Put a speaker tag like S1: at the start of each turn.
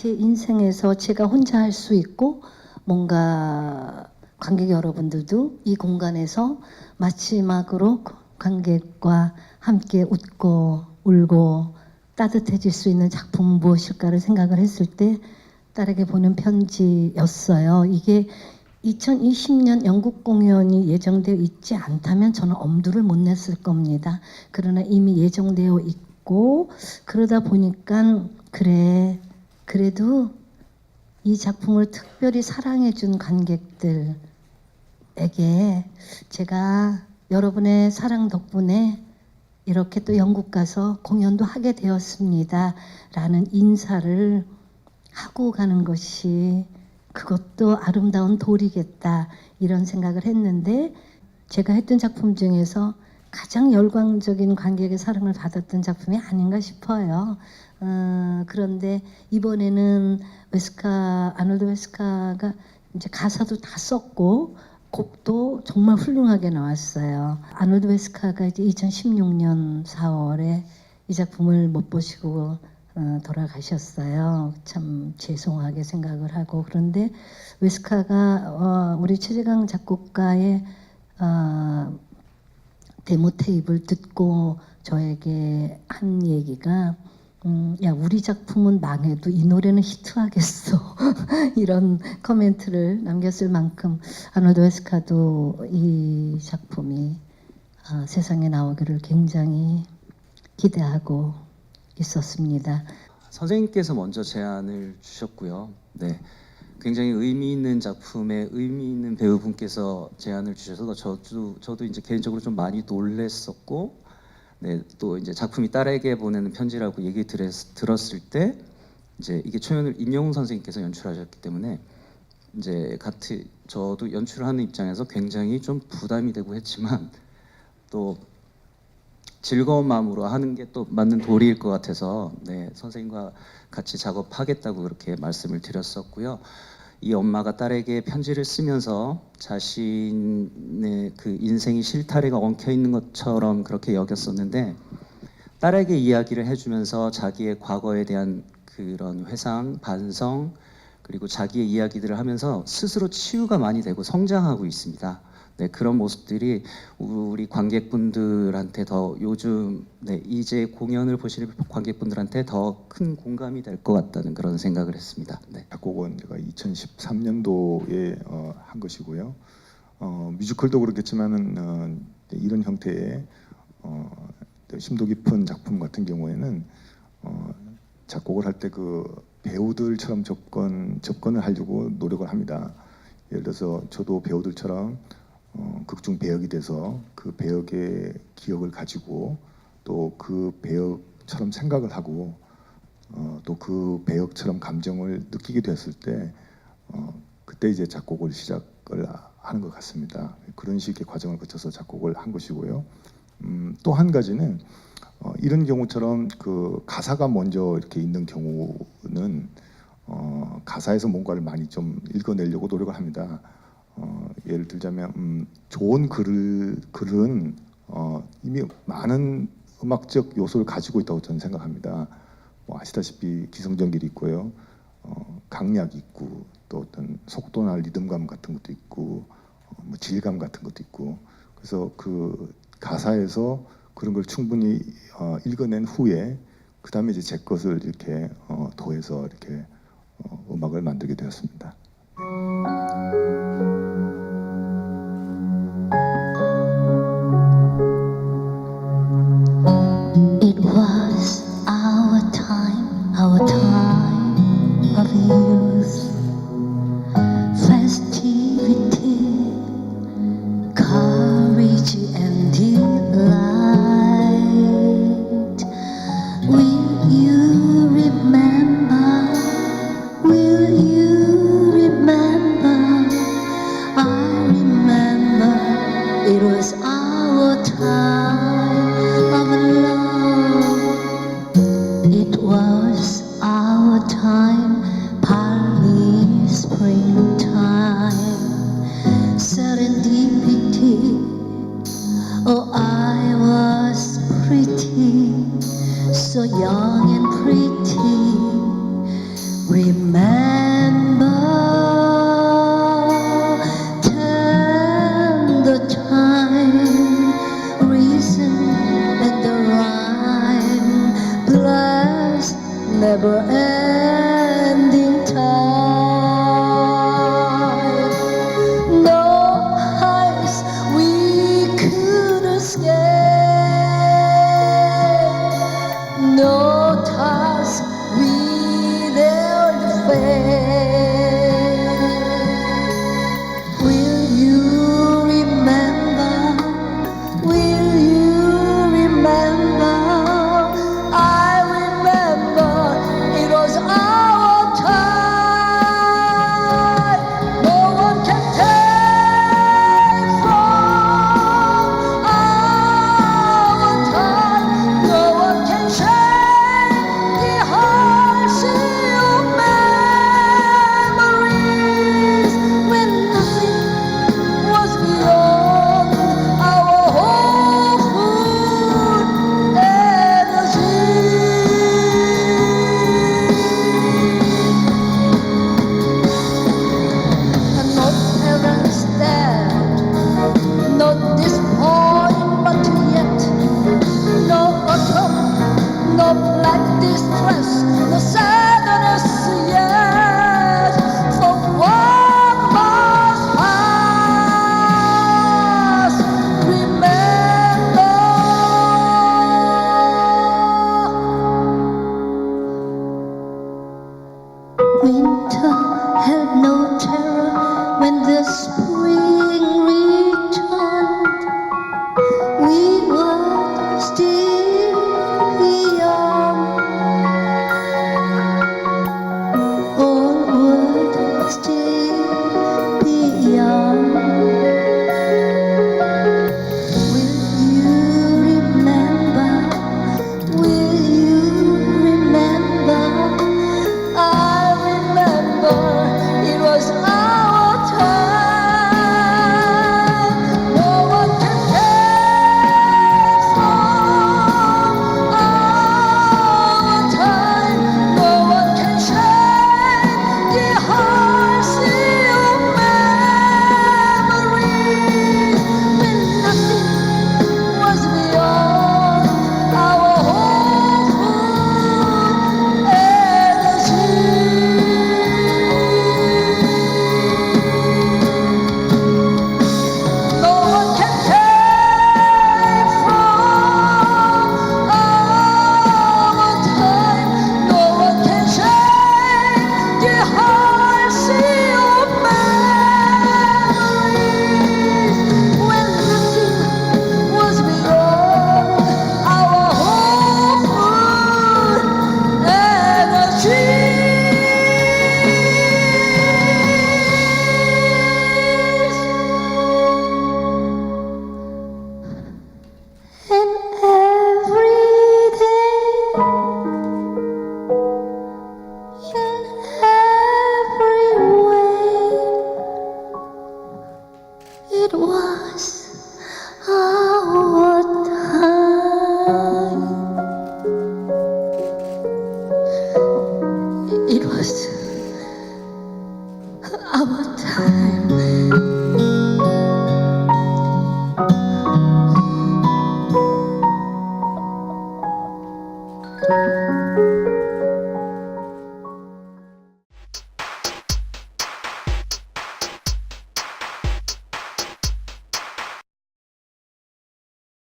S1: 제 인생에서 제가 혼자 할 수 있고 뭔가 관객 여러분들도 이 공간에서 마지막으로 관객과 함께 웃고 울고 따뜻해질 수 있는 작품은 무엇일까를 생각을 했을 때 딸에게 보낸 편지였어요. 이게 2020년 영국 공연이 예정되어 있지 않다면 저는 엄두를 못 냈을 겁니다. 그러나 이미 예정되어 있고 그러다 보니까 그래 그래도 이 작품을 특별히 사랑해 준 관객들에게 제가 여러분의 사랑 덕분에 이렇게 또 영국 가서 공연도 하게 되었습니다. 라는 인사를 하고 가는 것이 그것도 아름다운 도리겠다 이런 생각을 했는데 제가 했던 작품 중에서 가장 열광적인 관객의 사랑을 받았던 작품이 아닌가 싶어요. 어, 그런데 이번에는 웨스카 아놀드 웨스카가 이제 가사도 다 썼고 곡도 정말 훌륭하게 나왔어요. 아놀드 웨스카가 이제 2016년 4월에 이 작품을 못 보시고 어, 돌아가셨어요. 참 죄송하게 생각을 하고 그런데 웨스카가 어, 우리 최재강 작곡가의 어, 데모 테이프를 듣고 저에게 한 얘기가 음, 야 우리 작품은 망해도 이 노래는 히트하겠어 이런 코멘트를 남겼을 만큼 아놀드 웨스카도 이 작품이 어, 세상에 나오기를 굉장히 기대하고 있었습니다.
S2: 선생님께서 먼저 제안을 주셨고요. 네. 굉장히 의미 있는 작품에 의미 있는 배우분께서 제안을 주셔서 저도 저도 이제 개인적으로 좀 많이 놀랬었고 네, 또 이제 작품이 딸에게 보내는 편지라고 얘기 들었, 들었을 때 이제 이게 초연을 임영웅 선생님께서 연출하셨기 때문에 이제 같이 저도 연출하는 입장에서 굉장히 좀 부담이 되고 했지만 또 즐거운 마음으로 하는 게 또 맞는 도리일 것 같아서 네, 선생님과 같이 작업하겠다고 그렇게 말씀을 드렸었고요. 이 엄마가 딸에게 편지를 쓰면서 자신의 그 인생이 실타래가 엉켜 있는 것처럼 그렇게 여겼었는데 딸에게 이야기를 해주면서 자기의 과거에 대한 그런 회상, 반성 그리고 자기의 이야기들을 하면서 스스로 치유가 많이 되고 성장하고 있습니다. 네, 그런 모습들이 우리 관객분들한테 더 요즘 네, 이제 공연을 보시는 관객분들한테 더 큰 공감이 될 것 같다는 그런 생각을 했습니다. 네.
S3: 작곡은 제가 2013년도에 어, 한 것이고요. 어, 뮤지컬도 그렇겠지만은 어, 이런 형태의 어, 심도 깊은 작품 같은 경우에는 어, 작곡을 할 때 그 배우들처럼 접근 접근을 하려고 노력을 합니다. 예를 들어서 저도 배우들처럼 어, 극중 배역이 돼서 그 배역의 기억을 가지고 또 그 배역처럼 생각을 하고 어, 또 그 배역처럼 감정을 느끼게 됐을 때 어, 그때 이제 작곡을 시작을 하는 것 같습니다. 그런 식의 과정을 거쳐서 작곡을 한 것이고요. 음, 또 한 가지는 어, 이런 경우처럼 그 가사가 먼저 이렇게 있는 경우는 어, 가사에서 뭔가를 많이 좀 읽어내려고 노력을 합니다. 어, 예를 들자면 음, 좋은 글을 글은 어, 이미 많은 음악적 요소를 가지고 있다고 저는 생각합니다. 뭐 아시다시피 기성전결이 있고요, 어, 강약이 있고 또 어떤 속도나 리듬감 같은 것도 있고 어, 뭐 질감 같은 것도 있고 그래서 그 가사에서 그런 걸 충분히 어, 읽어낸 후에 그 다음에 이제 제 것을 이렇게 어, 더해서 이렇게 어, 음악을 만들게 되었습니다.
S1: when this